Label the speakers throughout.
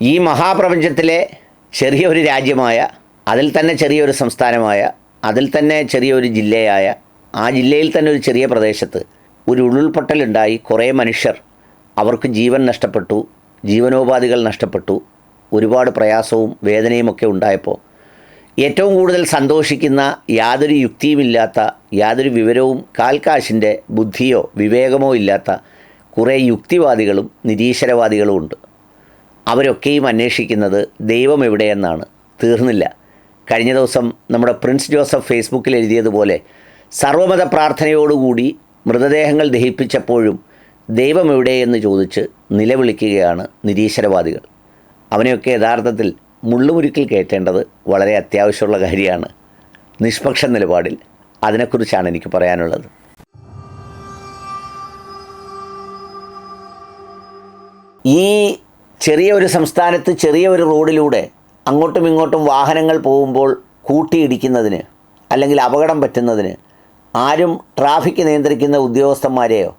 Speaker 1: ഈ മഹാപ്രപഞ്ചത്തിലെ ചെറിയൊരു രാജ്യമായ അതിൽ തന്നെ ചെറിയൊരു സംസ്ഥാനമായ അതിൽ തന്നെ ചെറിയൊരു ജില്ലയായ ആ ജില്ലയിൽ തന്നെ ഒരു ചെറിയ പ്രദേശത്ത് ഒരു ഉരുൾപൊട്ടലുണ്ടായി കുറേ മനുഷ്യർ അവർക്ക് ജീവൻ നഷ്ടപ്പെട്ടു ജീവനോപാധികൾ നഷ്ടപ്പെട്ടു. ഒരുപാട് പ്രയാസവും വേദനയുമൊക്കെ ഉണ്ടായപ്പോൾ ഏറ്റവും കൂടുതൽ സന്തോഷിക്കുന്ന യാതൊരു യുക്തിയുമില്ലാത്ത യാതൊരു വിവരവും കാൽക്കാശിന്റെ ബുദ്ധിയോ വിവേകമോ ഇല്ലാത്ത കുറേ യുക്തിവാദികളും നിരീശ്വരവാദികളും ഉണ്ട്. അവരൊക്കെയും അന്വേഷിക്കുന്നത് ദൈവം എവിടെയെന്നാണ്. തീർന്നില്ല. കഴിഞ്ഞ ദിവസം നമ്മുടെ പ്രിൻസ് ജോസഫ് ഫേസ്ബുക്കിൽ എഴുതിയതുപോലെ സർവമത പ്രാർത്ഥനയോടുകൂടി മൃതദേഹങ്ങൾ ദഹിപ്പിച്ചപ്പോഴും ദൈവം എവിടെയെന്ന് ചോദിച്ച് നിലവിളിക്കുകയാണ് നിരീശ്വരവാദികൾ. അവനെയൊക്കെ യഥാർത്ഥത്തിൽ മുള്ളുമുരുക്കിൽ കയറ്റേണ്ടത് വളരെ അത്യാവശ്യമുള്ള കാര്യമാണ്. നിഷ്പക്ഷ നിലപാടിൽ അതിനെക്കുറിച്ചാണ് എനിക്ക് പറയാനുള്ളത്. ഈ ചെറിയ ഒരു സംസ്ഥാനത്ത് ചെറിയ ഒരു റോഡിലൂടെ അങ്ങോട്ടും ഇങ്ങോട്ടും വാഹനങ്ങൾ പോകുമ്പോൾ കൂട്ടിയിടിക്കുന്നതിന് അല്ലെങ്കിൽ അപകടം പറ്റുന്നതിന് ആരും ട്രാഫിക് നിയന്ത്രിക്കുന്ന ഉദ്യോഗസ്ഥന്മാരെയോ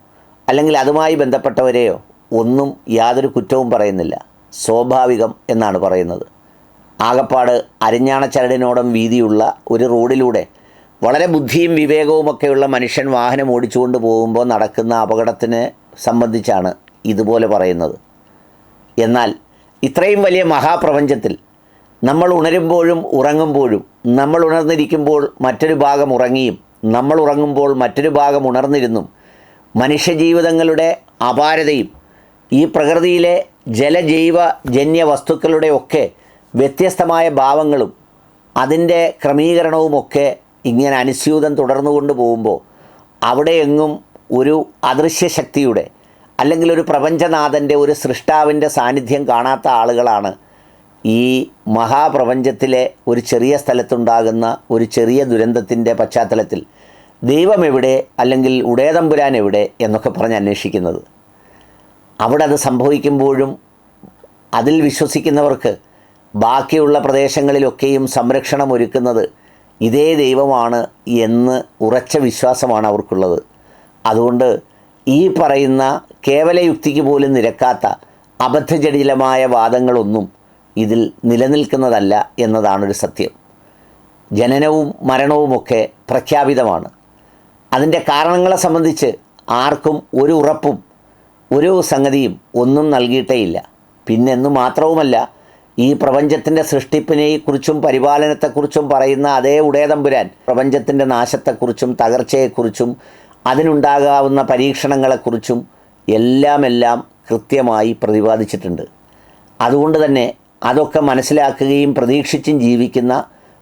Speaker 1: അല്ലെങ്കിൽ അതുമായി ബന്ധപ്പെട്ടവരെയോ ഒന്നും യാതൊരു കുറ്റവും പറയുന്നില്ല. സ്വാഭാവികം എന്നാണ് പറയുന്നത്. ആകപ്പാട് അരിഞ്ഞാണച്ചരടിനോടം വീതിയുള്ള ഒരു റോഡിലൂടെ വളരെ ബുദ്ധിയും വിവേകവുമൊക്കെയുള്ള മനുഷ്യൻ വാഹനം ഓടിച്ചുകൊണ്ട് പോകുമ്പോൾ നടക്കുന്ന അപകടത്തിനെ സംബന്ധിച്ചാണ് ഇതുപോലെ പറയുന്നത്. എന്നാൽ ഇത്രയും വലിയ മഹാപ്രപഞ്ചത്തിൽ നമ്മൾ ഉണരുമ്പോഴും ഉറങ്ങുമ്പോഴും നമ്മൾ ഉണർന്നിരിക്കുമ്പോൾ മറ്റൊരു ഭാഗം ഉറങ്ങിയും നമ്മൾ ഉറങ്ങുമ്പോൾ മറ്റൊരു ഭാഗം ഉണർന്നിരുന്നും മനുഷ്യജീവിതങ്ങളുടെ അപാരതയും ഈ പ്രകൃതിയിലെ ജലജൈവ ജന്യ വസ്തുക്കളുടെ ഒക്കെ വ്യത്യസ്തമായ ഭാവങ്ങളും അതിന്റെ ക്രമീകരണവുമൊക്കെ ഇങ്ങനെ അനുസ്യൂതം തുടർന്നുകൊണ്ട് പോകുമ്പോൾ അവിടെയെങ്ങും ഒരു അദൃശ്യ ശക്തിയുടെ അല്ലെങ്കിൽ ഒരു പ്രപഞ്ചനാഥന്റെ ഒരു സൃഷ്ടാവിന്റെ സാന്നിധ്യം കാണാത്ത ആളുകളാണ് ഈ മഹാപ്രപഞ്ചത്തിലെ ഒരു ചെറിയ സ്ഥലത്തുണ്ടാകുന്ന ഒരു ചെറിയ ദുരന്തത്തിന്റെ പശ്ചാത്തലത്തിൽ ദൈവം എവിടെ അല്ലെങ്കിൽ ഉടേതമ്പുരാൻ എവിടെ എന്നൊക്കെ പറഞ്ഞ് അന്വേഷിക്കുന്നത്. അവിടെ അത് സംഭവിക്കുമ്പോഴും അതിൽ വിശ്വസിക്കുന്നവർക്ക് ബാക്കിയുള്ള പ്രദേശങ്ങളിലൊക്കെയും സംരക്ഷണം ഒരുക്കുന്നത് ഇതേ ദൈവമാണ് എന്ന് ഉറച്ച വിശ്വാസമാണ് അവർക്കുള്ളത്. അതുകൊണ്ട് ഈ പറയുന്ന കേവല യുക്തിക്ക് പോലും നിരക്കാത്ത അബദ്ധജടിലമായ വാദങ്ങളൊന്നും ഇതിൽ നിലനിൽക്കുന്നതല്ല എന്നതാണൊരു സത്യം. ജനനവും മരണവുമൊക്കെ പ്രഖ്യാപിതമാണ്. അതിന്റെ കാരണങ്ങളെ സംബന്ധിച്ച് ആർക്കും ഒരു ഉറപ്പും ഒരു സംഗതിയും ഒന്നും നൽകിയിട്ടേയില്ല. പിന്നെന്നു മാത്രവുമല്ല ഈ പ്രപഞ്ചത്തിന്റെ സൃഷ്ടിപ്പിനെക്കുറിച്ചും പരിപാലനത്തെക്കുറിച്ചും പറയുന്ന അതേ ഉടേതമ്പുരാൻ പ്രപഞ്ചത്തിന്റെ നാശത്തെക്കുറിച്ചും തകർച്ചയെക്കുറിച്ചും അതിനുണ്ടാകാവുന്ന പരീക്ഷണങ്ങളെക്കുറിച്ചും എല്ലാം എല്ലാം കൃത്യമായി പ്രതിപാദിച്ചിട്ടുണ്ട്. അതുകൊണ്ട് തന്നെ അതൊക്കെ മനസ്സിലാക്കുകയും പ്രതീക്ഷിച്ചും ജീവിക്കുന്ന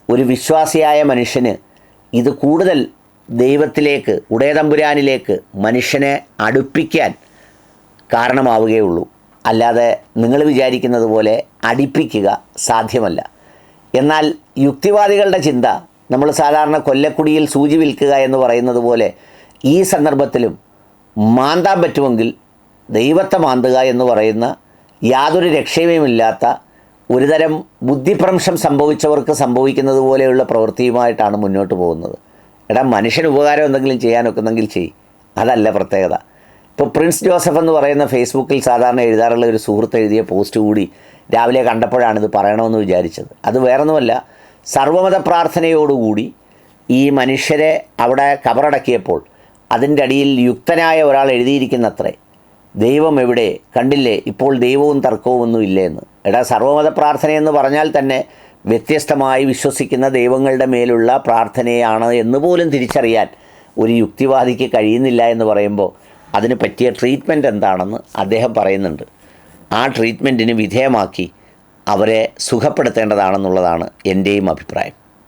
Speaker 1: ഒരു വിശ്വാസിയായ മനുഷ്യന് ഇത് കൂടുതൽ ദൈവത്തിലേക്ക് ഉടയതമ്പുരാനിലേക്ക് മനുഷ്യനെ അടുപ്പിക്കാൻ കാരണമാവുകയുള്ളൂ. അല്ലാതെ നിങ്ങൾ വിചാരിക്കുന്നത് പോലെ അടിപ്പിക്കുക സാധ്യമല്ല. എന്നാൽ യുക്തിവാദികളുടെ ചിന്ത നമ്മൾ സാധാരണ കൊല്ലക്കുടിയിൽ സൂചി വിൽക്കുക എന്ന് പറയുന്നത് പോലെ ഈ സന്ദർഭത്തിലും മാന്താൻ പറ്റുമെങ്കിൽ ദൈവത്തെ മാന്തുക എന്ന് പറയുന്ന യാതൊരു രക്ഷയുമില്ലാത്ത ഒരുതരം ബുദ്ധിഭ്രംശം സംഭവിച്ചവർക്ക് സംഭവിക്കുന്നത് പോലെയുള്ള പ്രവൃത്തിയുമായിട്ടാണ് മുന്നോട്ട് പോകുന്നത്. എടാ മനുഷ്യൻ ഉപകാരം എന്തെങ്കിലും ചെയ്യാനൊക്കുന്നെങ്കിൽ ചെയ്. അതല്ല പ്രത്യേകത. ഇപ്പോൾ പ്രിൻസ് ജോസഫ് എന്ന് പറയുന്ന ഫേസ്ബുക്കിൽ സാധാരണ എഴുതാറുള്ള ഒരു സുഹൃത്ത് എഴുതിയ പോസ്റ്റ് കൂടി രാവിലെ കണ്ടപ്പോഴാണ് ഇത് പറയണമെന്ന് വിചാരിച്ചത്. അത് വേറൊന്നുമല്ല സർവമത പ്രാർത്ഥനയോടുകൂടി ഈ മനുഷ്യരെ അവിടെ കബറടക്കിയപ്പോൾ അതിന്റെ അടിയിൽ യുക്തനായ ഒരാൾ എഴുതിയിരിക്കുന്നത്രേ. ദൈവം എവിടെ? കണ്ടില്ലേ? ഇപ്പോൾ ദൈവവും തർക്കവും ഒന്നും ഇല്ലേ എന്ന് എടാ സർവമത പ്രാർത്ഥനയെന്ന് പറഞ്ഞാൽ തന്നെ വ്യത്യസ്തമായി വിശ്വസിക്കുന്ന ദൈവങ്ങളുടെ മേലുള്ള പ്രാർത്ഥനയാണ് എന്ന് പോലും തിരിച്ചറിയാൻ ഒരു യുക്തിവാദിക്ക് കഴിയുന്നില്ല എന്ന് പറയുമ്പോൾ അതിന് പറ്റിയ ട്രീറ്റ്മെന്റ് എന്താണെന്ന് അദ്ദേഹം പറയുന്നുണ്ട്. ആ ട്രീറ്റ്മെന്റിന് വിധേയമാക്കി അവരെ സുഖപ്പെടുത്തേണ്ടതാണെന്നുള്ളതാണ് എന്റെയും അഭിപ്രായം.